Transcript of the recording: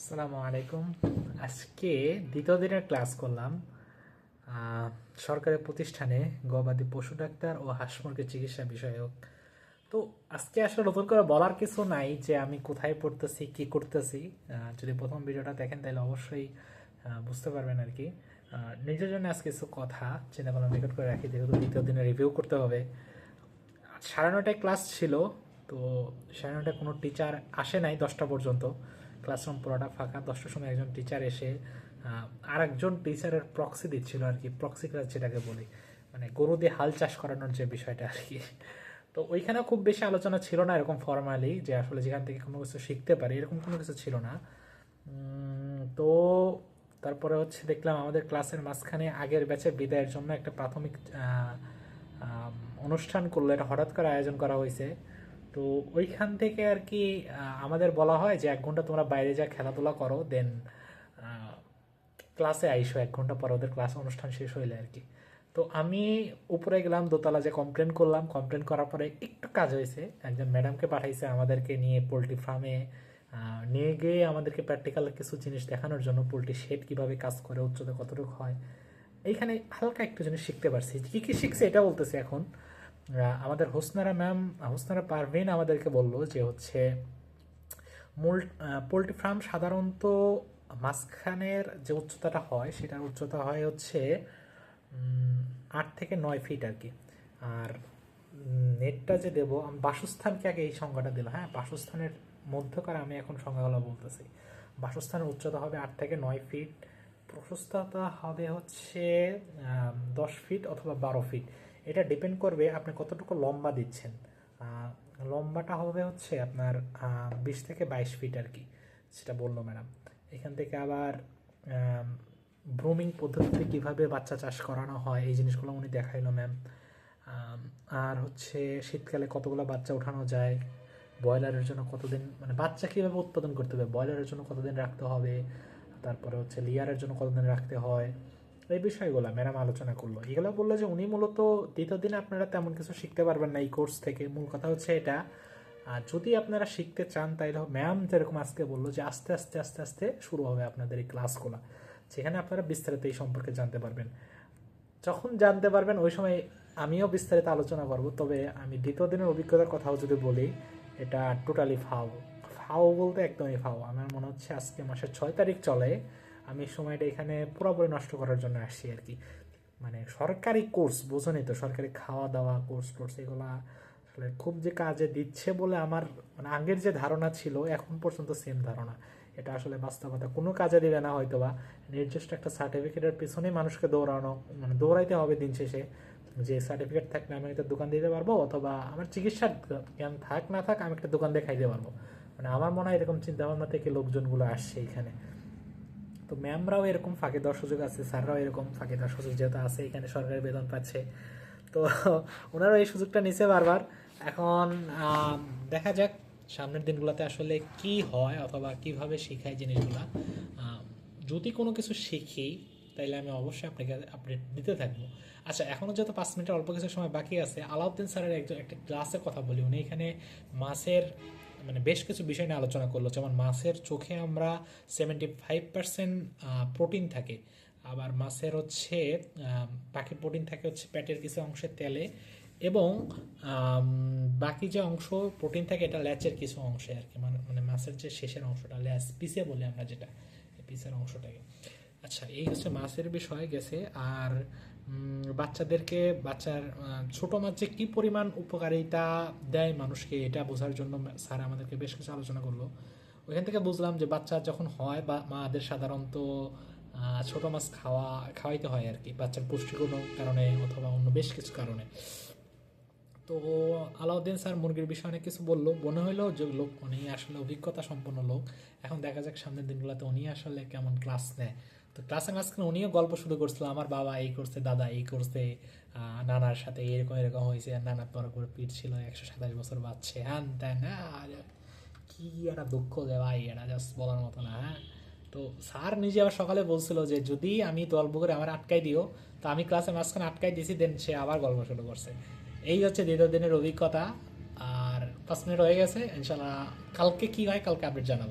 আসসালামু আলাইকুম। আজকে দ্বিতীয় দিনের ক্লাস করলাম। সরকারি প্রতিষ্ঠানে গবাদি পশু ডাক্তার ও হাঁস মুরগির চিকিৎসা বিষয়ক তো আজকে আসলে নতুন করে বলার কিছু নাই যে আমি কোথায় পড়তেছি, কি করতেছি। যদি প্রথম ভিডিওটা দেখেন তাহলে অবশ্যই বুঝতে পারবেন আর কি। নিজের জন্য আজকে কিছু কথা চিন্তা ভাবনা রেকর্ড করে রাখি, যেহেতু দ্বিতীয় দিনে রিভিউ করতে হবে। সাড়ে নটায় ক্লাস ছিল, তো সাড়ে নটায় কোনো টিচার আসে নাই দশটা পর্যন্ত। ক্লাসরুম পুরোটা ফাঁকা, দশটার সময় একজন টিচার এসে আর একজন টিচারের প্রক্সি দিচ্ছিল আর কি প্রক্সি ক্লাস যেটাকে বলি। মানে গরু দিয়ে হাল চাষ করানোর যে বিষয়টা আর কি। তো ওইখানে খুব বেশি আলোচনা ছিল না এরকম ফর্মালি যে আসলে যেখান থেকে কোনো কিছু শিখতে পারি, এরকম কোনো কিছু ছিল না। তো তারপরে হচ্ছে দেখলাম আমাদের ক্লাসের মাঝখানে আগের ব্যাচের বিদায়ের জন্য একটা প্রাথমিক অনুষ্ঠান করল এটা হঠাৎ করে আয়োজন করা হয়েছে। তো ওইখান থেকে আর কি আমাদের বলা হয় যে এক ঘণ্টা তোমরা বাইরে যা খেলাধুলা করো দেন ক্লাসে আইসো, এক ঘণ্টা পর ওদের ক্লাস অনুষ্ঠান শেষ হইলে আর কি। তো আমি উপরে গেলাম, দোতলা যে কমপ্লেন করলাম কমপ্লেন করার পরে একটু কাজ হয়েছে একজন ম্যাডামকে পাঠাইছে আমাদেরকে নিয়ে পোলট্রি ফার্মে নিয়ে গিয়ে আমাদেরকে প্র্যাকটিক্যাল কিছু জিনিস দেখানোর জন্য পোলট্রি শেড কীভাবে কাজ করে, উচ্চতা কতটুকু হয়। এইখানে হালকা একটু জিনিস শিখতে পারছি। কী কী শিখছে এটা বলতেছি এখন। আমাদের হোসনারা ম্যাম, হোসনারা পারভিন আমাদেরকে বলল যে হচ্ছে, মূল পোলট্রি ফার্ম সাধারণত মাঝখানের যে উচ্চতাটা হয়, সেটার উচ্চতা হয় হচ্ছে আট থেকে নয় ফিট আর কি। আর নেটটা যে দেবো, আমি, বাসস্থানকে আগে এই সংজ্ঞাটা দিলাম হ্যাঁ বাসস্থানের মধ্যকার আমি এখন সংজ্ঞাগুলো বলতেছি। বাসস্থানের উচ্চতা হবে আট থেকে নয় ফিট প্রশস্ততা হবে হচ্ছে দশ ফিট অথবা বারো ফিট এটা ডিপেন্ড করবে আপনি কতটুকু লম্বা দিচ্ছেন। লম্বাটা হবে হচ্ছে আপনার বিশ থেকে বাইশ ফিট আর কি, সেটা বলল ম্যাডাম। এখান থেকে আবার ব্রুমিং পদ্ধতিতে কীভাবে বাচ্চা চাষ করানো হয়, এই জিনিসগুলো উনি দেখাইলো ম্যাম। আর হচ্ছে শীতকালে কতগুলো বাচ্চা ওঠানো যায়, ব্রয়লারের জন্য কতদিন মানে বাচ্চা কীভাবে উৎপাদন করতে হবে, ব্রয়লারের জন্য কতদিন রাখতে হবে তারপরে হচ্ছে লিয়ারের জন্য কতদিন রাখতে হয়, এই বিষয়গুলো ম্যাডাম আলোচনা করল। এগুলো বলল যে উনি মূলত দ্বিতীয় দিনে আপনারা তেমন কিছু শিখতে পারবেন না এই কোর্স থেকে। মূল কথা হচ্ছে এটা। আর যদি আপনারা শিখতে চান তাইলে ম্যাম যেরকম আজকে বলল যে আস্তে আস্তে আস্তে আস্তে শুরু হবে আপনাদের এই ক্লাসগুলো, যেখানে আপনারা বিস্তারিত এই সম্পর্কে জানতে পারবেন। যখন জানতে পারবেন ওই সময় আমিও বিস্তারিত আলোচনা করব, তবে আমি দ্বিতীয় দিনের অভিজ্ঞতার কথাও যদি বলি, এটা টোটালি ফাও। ফাও বলতে একদমই ফাও। আমার মনে হচ্ছে আজকে মাসের ছয় তারিখ চলে। আমি সময়টা এখানে পুরোপুরি নষ্ট করার জন্য আসছি আর কি। মানে সরকারি কোর্স, বোঝেনি তো, সরকারি খাওয়া দাওয়া কোর্স টোর্স এগুলা আসলে খুব যে কাজে দিচ্ছে বলে আমার মানে আগের যে ধারণা ছিল, এখন পর্যন্ত সেম ধারণা। এটা আসলে বাস্তবতা। কোনো কাজে দিবে না হয়তো বা নির্দিষ্ট একটা সার্টিফিকেটের পিছনেই মানুষকে দৌড়ানো মানে দৌড়াইতে হবে দিন শেষে। যে সার্টিফিকেট থাকলে আমি একটা দোকান দিতে পারব, অথবা আমার চিকিৎসার জ্ঞান থাক, না থাক, আমি একটা দোকান দিয়ে খাইতে পারব। মানে আমার মনে হয় এরকম চিন্তাভাবনা থেকে লোকজনগুলো আসছে এখানে। তো ম্যামরাও এরকম ফাঁকি দেওয়ার সুযোগ আছে, স্যাররাও এরকম ফাঁকি দেওয়ার সুযোগ যেহেতু আছে, এখানে সরকারি বেতন পাচ্ছে। তো ওনারাও এই সুযোগটা নিছে বারবার। এখন দেখা যাক সামনের দিনগুলোতে আসলে কি হয় অথবা কীভাবে শেখায় জিনিসগুলা। যদি কোনো কিছু শিখি, তাইলে আমি অবশ্যই আপনাকে আপডেট দিতে থাকব। আচ্ছা এখনও যত পাঁচ মিনিটের অল্প কিছু সময় বাকি আছে, আলাউদ্দিন স্যারের একজন একটা ক্লাসের কথা বলি। উনি এখানে মাছের মানে বেশ কিছু বিষয় নিয়ে আলোচনা করল। যেমন মাছের চোখে আমরা সেভেন্টি ফাইভ পার্সেন্ট প্রোটিন থাকে। আবার মাছের হচ্ছে পাখির প্রোটিন থাকে হচ্ছে পেটের কিছু অংশে তেলে এবং বাকি যে অংশ প্রোটিন থাকে এটা ল্যাচের কিছু অংশে আর কি। মানে মানে মাছের যে শেষের অংশটা, ল্যাচ, পিসে বলি আমরা যেটা পিসের অংশটাকে। আচ্ছা এই হচ্ছে মাছের বিষয় গেছে। আর বাচ্চাদেরকে, বাচ্চার ছোট মাছ যে কী পরিমাণ উপকারিতা দেয় মানুষকে, এটা বোঝার জন্য স্যার আমাদেরকে বেশ কিছু আলোচনা করল। ওইখান থেকে বুঝলাম যে বাচ্চা যখন হয় বা মাদের সাধারণত ছোট মাছ খাওয়া, খাওয়াইতে হয় আর কি, বাচ্চার পুষ্টিগুণ কারণে অথবা অন্য বেশ কিছু কারণে। তো আলাউদ্দিন স্যার মুরগির বিষয়ে অনেক কিছু বলল। মনে হইল যে লোক উনি আসলে অভিজ্ঞতা সম্পন্ন লোক। এখন দেখা যাক সামনের দিনগুলোতে উনি আসলে কেমন ক্লাস নেয়। তো ক্লাসের মাঝখানে উনিও গল্প শুরু করছিল, আমার বাবা এই করছে, দাদা এই করছে নানার সাথে এরকম এরকম হয়েছে, আর নানার পর করে পিঠ ছিল একশো সাতাশ বছর বাচ্চে হ্যান ত্যান কি একটা দুঃখ যে ভাই, এটা জাস্ট বলার মতো না হ্যাঁ? তো স্যার নিজে আবার সকালে বলছিল যে, যদি আমি গল্প করে আমার আটকাই দিও, তো আমি ক্লাসে মাঝখানে আটকাই দিয়েছি দেন সে আবার গল্প শুরু করছে। এই হচ্ছে দ্বিতীয় দিনের অভিজ্ঞতা, আর পাঁচ মিনিট হয়ে গেছে, ইনশাল্লাহ কালকে কি হয়, কালকে আপডেট জানাব।